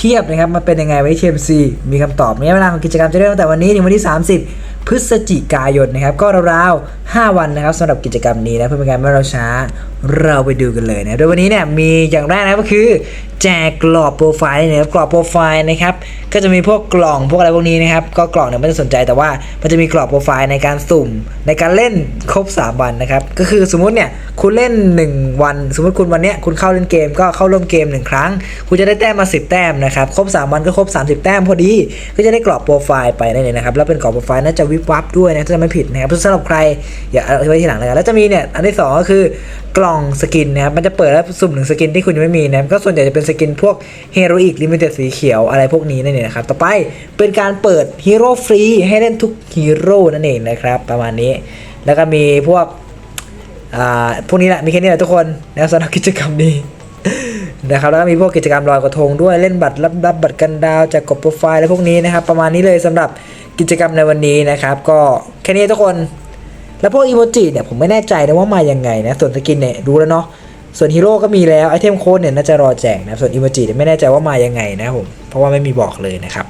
พียบนะครับมันเป็นยังไงไว้ TMC มีคำตอบระยะเวลาของกิจกรรมจะเริ่มตั้งแต่วันนี้ถึงวันที่ 30 พฤศจิกายนนะครับ ก็ราวๆ5วันนะครับสำหรับกิจกรรมนี้นะเพื่อเป็นการไม่เราช้าเราไปดูกันเลยนะโดยวันนี้เนี่ยมีอย่างแรกนะก็คือ แจกกรอบโปรไฟล์นะครับกรอบโปรไฟล์นะครับก็จะมีพวกกล่องพวกอะไรพวกนี้นะครับก็กล่องเนี่ยไม่ได้สนใจแต่ว่ามันจะมีกรอบโปรไฟล์ในการสุ่ม ในการเล่นครบ 3 วันนะครับก็คือสมมติเนี่ยคุณเล่น 1 วัน สมมติคุณวันเนี้ยคุณเข้าเล่นเกมก็เข้าร่วมเกม 1 ครั้ง คุณจะได้แต้มมา 10 แต้มนะครับครบ 3 วันก็ครบ 30 แต้มพอดี ก็จะได้กรอบโปรไฟล์ไปนั่นเองนะครับแล้วเป็นกรอบโปรไฟล์น่าจะวิบวับด้วยนะถ้าจะไม่ผิดนะครับสำหรับใครอย่าเอาไว้ทีหลังเลยแล้วจะมีเนี่ยอันที่สองก็คือกล่องสกินนะครับมันจะเปิดแล้วสุ่มหนึ่งสกินที่คุณยังไม่มีนะก็ส่วนใหญ่จะเป็นสกินพวกเฮโรอีกลิมิเต็ดสีเขียวอะไรพวกนี้นั่นเองนะครับ ต่อไปเป็นการเปิดฮีโร่ฟรีให้เล่นทุกฮีโร่นั่นเองนะครับ ประมาณนี้ แล้วก็มีพวกอ่าพวกนี้แหละมีแค่นี้แหละทุกคนนะสำหรับกิจกรรมนี้นะครับแล้วก็มีพวกกิจกรรมลอยกระทงด้วยเล่นบัตรรับรับบัตรกันดาวจากกดโปรไฟล์อะไรพวกนี้นะครับ ประมาณนี้เลยสำหรับกิจกรรมในวันนี้นะครับ ก็แค่นี้ทุกคน แล้วพวกอีโมจิเนี่ยผมไม่แน่ใจนะว่ามายังไงนะส่วนสกินเนี่ยรู้แล้วเนาะ ส่วนฮีโร่ก็มีแล้วไอเทมโค้ดเนี่ยน่าจะรอแจกนะส่วนอีโมจิไม่แน่ใจว่ามายังไงนะผมเพราะว่าไม่มีบอกเลยนะครับ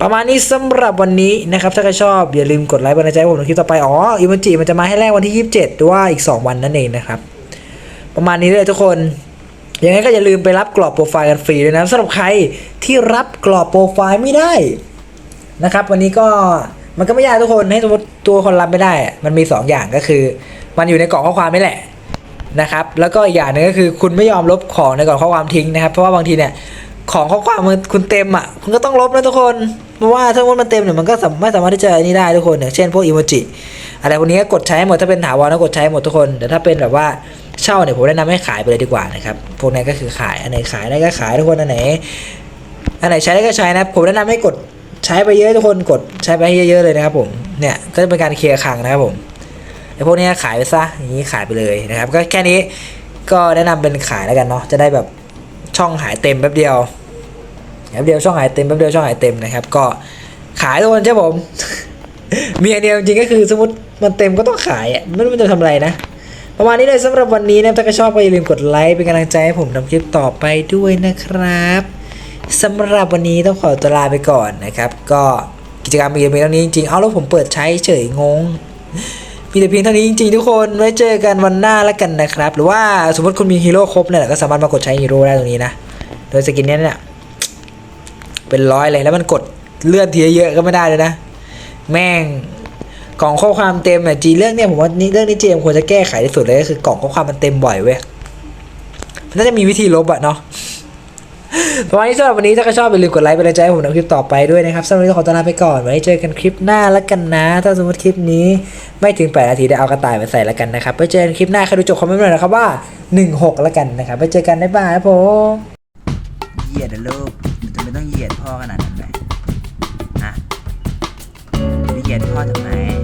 ประมาณนี้สำหรับวันนี้นะครับถ้าใครชอบอย่าลืมกดไลค์เป็นกำลังใจผมในคลิปต่อไปอ๋ออีโมจิมันจะมาให้แรกวันที่ 27หรือว่าอีก 2 วันนั่นเองนะครับประมาณนี้เลยทุกคนยังไงก็อย่าลืมไปรับกรอบโปรไฟล์กันฟรีด้วยนะสำหรับใครที่รับกรอบโปรไฟล์ไม่ได้นะครับวันนี้ก็มันก็ไม่ยากทุกคนให้สมมติตัวคนรับไม่ได้ มันมี 2 อย่างก็คือ มันอยู่ในกล่องข้อความนี่แหละ นะครับแล้วก็อีกอย่างหนึงก็คือคุณไม่ยอมลบของในก่องข้อความทิ้งนะครับ เพราะว่าบางทีเนี่ยของข้อความมันคุณเต็มอะคุณก็ต้องลบนะทุกคนเพราะว่าถ้ามันเต็มเนี่ยมันก็ไม่สามารถที่จะนี่ได้ทุกคนอย่างเช่นพวกอีโมจิอะไรพวกนี้กดใช้หมดถ้าเป็นถาวรก็กดใช้หมดทุกคนแต่ถ้าเป็นแบบว่าเช่าเนี่ยผมแนะนำให้ขายไปเลยดีกว่านะครับพวกนี้ก็คือขายอันไหนขายได้ก็ขายทุกคนอันไหนอันไหนใช้ได้ก็ใช้นะผมแนะนำให้กดใช้ไปเยอะทุกคนกดใช้ไปให้เยอะๆเลยนะครับผมเนี่ยก็จะเป็นการเคลียร์คังนะครับผมอ พวกนี้ขายไปซะอย่างนี้ขายไปเลยนะครับ ก็แค่นี้ก็แนะนำเป็นขายแล้วกันเนาะจะได้แบบช่องหายเต็มแป๊บเดียวแป๊บเดียวช่องหายเต็มแป๊บเดียวช่องหายเต็มนะครับ ก็ขายทุกคนใช่ผมมีอันเดียวจริงก็คือสมมติมันเต็มก็ต้องขายอะไม่รู้มันจะทำอะไรนะประมาณนี้เลยสำหรับวันนี้นะถ้าใครชอบก็อย่าลืมกดไลค์เป็นกำลังใจให้ผมทำคลิปต่อไปด้วยนะครับสำหรับวันนี้ต้องขอตัวลาไปก่อนนะครับ ก็กิจกรรมมีเพียงเท่านี้จริงๆเอาแล้วผมเปิดใช้เฉยงง มีแต่เพียงเท่านี้จริงๆทุกคนไว้เจอกันวันหน้าแล้วกันนะครับ หรือว่าสมมติคุณมีฮีโร่ครบเนี่ยก็สามารถมากดใช้ฮีโร่ได้ตรงนี้นะ โดยสกินเนี้ยเนี่ยเป็นร้อยเลยแล้วมันกดเลื่อนทีเยอะก็ไม่ได้เลยนะ แม่งกล่องข้อความเต็มเนี่ยจีเรื่องเนี่ยผมว่านี่เรื่องนี้เจมควรจะแก้ไขที่สุดเลยก็คือกล่องข้อความมันเต็มบ่อยเว้ยน่าจะมีวิธีลบอะเนาะ ประมาณนี้สำหรับวันนี้ถ้าใครชอบอย่าลืมกดไลค์เป็นกำลังใจให้ผมในคลิปต่อไปด้วยนะครับสำหรับวันนี้ขอตัวลาไปก่อนไว้เจอกันคลิปหน้าแล้วกันนะ ถ้าสมมติคลิปนี้ไม่ถึง8นาทีได้เอากระต่ายมาใส่แล้วกันนะครับไว้เจอกันคลิปหน้าใครดูจบคอมเมนต์หน่อยนะครับว่า 16 แล้วกันนะครับไว้เจอกันบ๊ายบายครับผมเหยียดนะลูกจะไม่ต้องเหยียดพ่อขนาดนั้นเลยฮะจะเหยียดพ่อทำไม